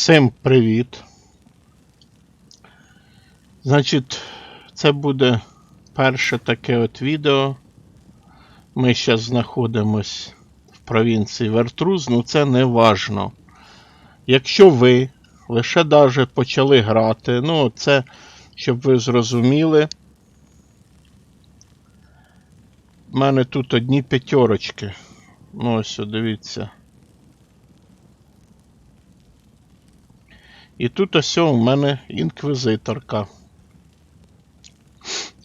Всім привіт. Значить, це буде перше таке от відео. Ми зараз знаходимось в провінції Вертруз, ну це не важно. Якщо ви лише даже почали грати, ну це, щоб ви зрозуміли. У мене тут одні п'ятерочки. Ну ось, дивіться. І тут ось у мене інквізиторка.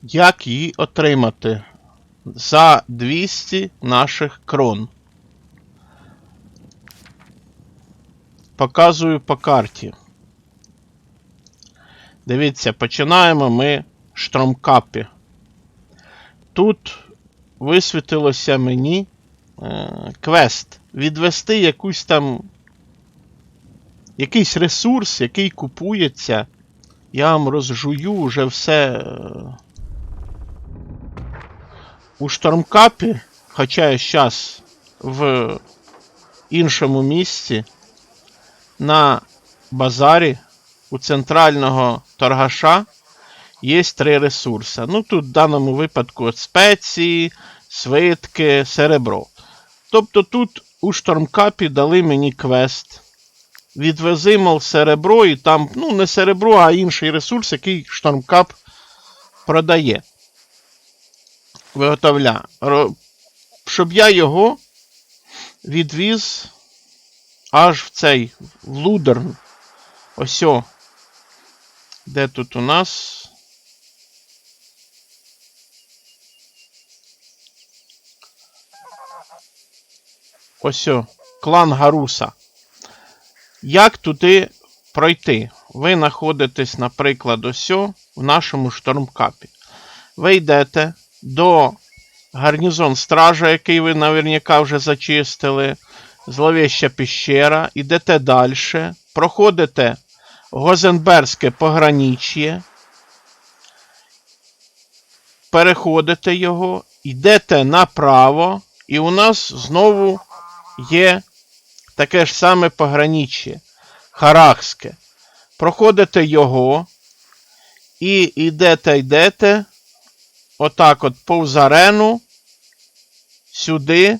Як її отримати? За 200 наших крон. Показую по карті. Дивіться, починаємо ми штромкапі. Тут висвітилося мені е, квест. Відвести якусь там якийсь ресурс, який купується. Я вам розжую вже все. е, У штормкапі, хоча я зараз в іншому місці, на базарі у центрального торгаша є три ресурси. Ну, тут в даному випадку спеції, свитки, серебро. Тобто тут у штормкапі дали мені квест відвези, мов, серебро, і там, ну, не серебро, а інший ресурс, який штормкап продає. Виготовля. Щоб я його відвіз аж в цей в Лудерн. Ось. о. Де тут у нас? Ось. о, Клан Гаруса. Як туди пройти? Ви знаходитесь, наприклад, ось в нашому штормкапі. Ви йдете до гарнізон стража, який ви наверняка вже зачистили, зловеща піщера, йдете далі, проходите Гозенберзьке погранич'я, переходите його, йдете направо, і у нас знову є таке ж саме пограниччя Харахське. Проходите його і йдете, йдете, отак от повз арену, сюди,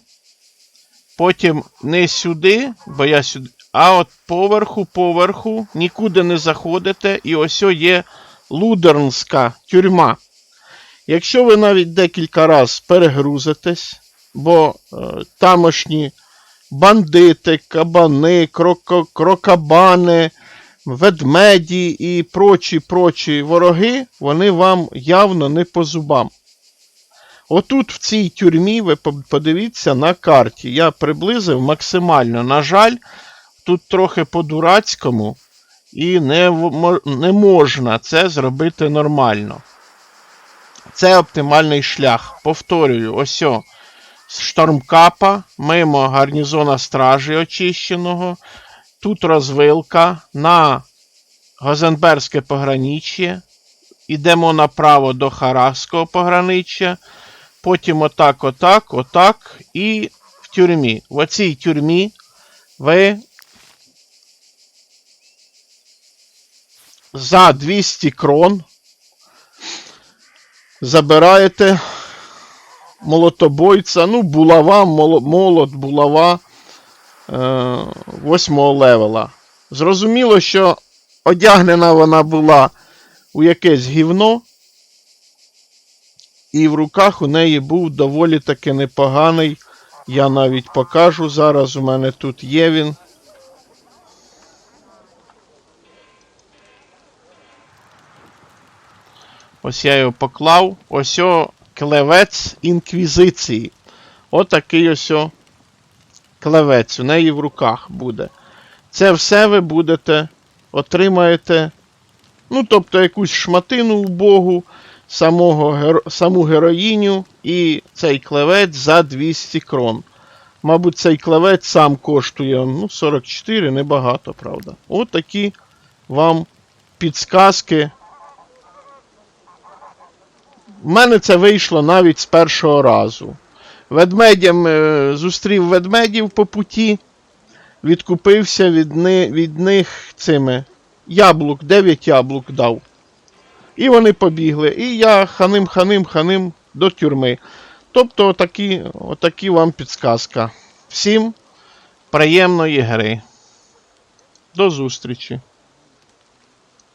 потім не сюди, бо я сюди, а от поверху, поверху, нікуди не заходите, і ось є Лудернська тюрма. Якщо ви навіть декілька разів перегрузитесь, бо е, тамошні бандити, кабани, кроко, крокабани, ведмеді і прочі прочі вороги, вони вам явно не по зубам. Отут в цій тюрмі, ви подивіться на карті. Я приблизив максимально. На жаль, тут трохи по-дурацькому, і не, не можна це зробити нормально. Це оптимальний шлях. Повторюю, ось. о, з мимо гарнізона стражі очищеного. Тут розвилка на Газенберзьке пограниччя. Ідемо направо до Харахського пограниччя. Потім отак, отак, отак. І в тюрмі. В оцій тюрмі ви за 200 крон забираєте молотобойця, ну, булава, моло- молот, булава е, восьмого левела. Зрозуміло, що одягнена вона була у якесь гівно, і в руках у неї був доволі таки непоганий. Я навіть покажу зараз. У мене тут є він. Ось я його поклав. Ось о клевець інквізиції. Отакий ось о клевець. У неї в руках буде. Це все ви будете отримаєте. Ну, тобто якусь шматину убогу, самого, геро- саму героїню і цей клевець за 200 крон. Мабуть, цей клевець сам коштує ну, 44, небагато, правда. От вам підсказки. У мене це вийшло навіть з першого разу. Ведмедям е, зустрів ведмедів по путі. відкупився від, ни, від них цими яблук, 9 яблук дав. І вони побігли. І я ханим, ханим, ханим до тюрми. Тобто отакі, отакі вам підсказка. Всім приємної гри. До зустрічі!